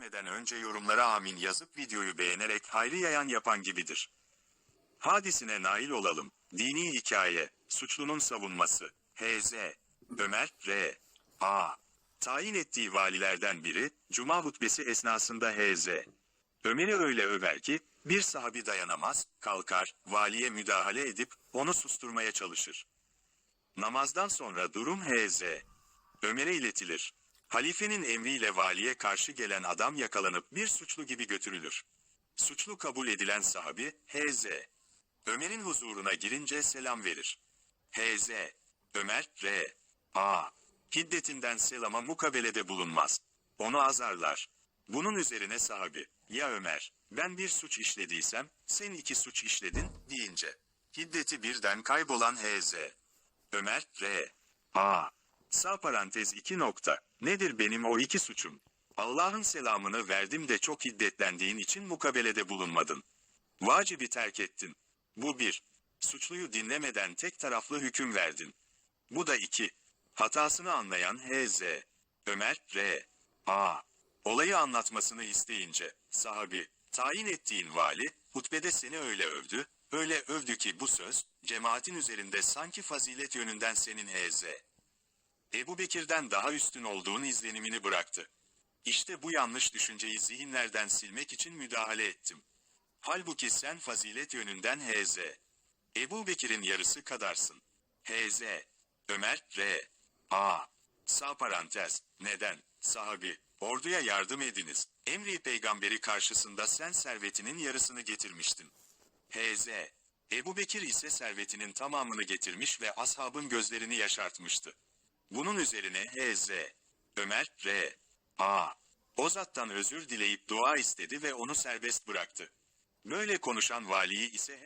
Neden önce yorumlara amin yazıp videoyu beğenerek hayrı yayan yapan gibidir. Hadisine nail olalım. Dini hikaye, suçlunun savunması. H.Z. Ömer R. A. Tayin ettiği valilerden biri, Cuma hutbesi esnasında H.Z. Ömer'i öyle över ki, bir sahabi dayanamaz, kalkar, valiye müdahale edip, onu susturmaya çalışır. Namazdan sonra durum H.Z. Ömer'e iletilir. Halifenin emriyle valiye karşı gelen adam yakalanıp bir suçlu gibi götürülür. Suçlu kabul edilen sahabi H.Z. Ömer'in huzuruna girince selam verir. H.Z. Ömer R. A. Hiddetinden selama mukabelede bulunmaz. Onu azarlar. Bunun üzerine sahabi, ya Ömer, ben bir suç işlediysem, sen iki suç işledin, deyince. Hiddeti birden kaybolan H.Z. Ömer R. A. Sağ parantez 2 nokta. Nedir benim o iki suçum? Allah'ın selamını verdim de çok hiddetlendiğin için mukabelede bulunmadın. Vacibi terk ettin. Bu bir. Suçluyu dinlemeden tek taraflı hüküm verdin. Bu da iki. Hatasını anlayan H.Z. Ömer R. A. Olayı anlatmasını isteyince, sahabi, tayin ettiğin vali, hutbede seni öyle övdü, öyle övdü ki bu söz, cemaatin üzerinde sanki fazilet yönünden senin H.Z. Ebu Bekir'den daha üstün olduğun izlenimini bıraktı. İşte bu yanlış düşünceyi zihinlerden silmek için müdahale ettim. Halbuki sen fazilet yönünden H.Z. Ebu Bekir'in yarısı kadarsın. H.Z. Ömer R. A. Sağ parantez. Neden? Sahabi. Orduya yardım ediniz. Emri peygamberi karşısında sen servetinin yarısını getirmiştin. H.Z. Ebu Bekir ise servetinin tamamını getirmiş ve ashabın gözlerini yaşartmıştı. Bunun üzerine H.Z. Ömer R. A. O zattan özür dileyip dua istedi ve onu serbest bıraktı. Böyle konuşan valiyi ise hem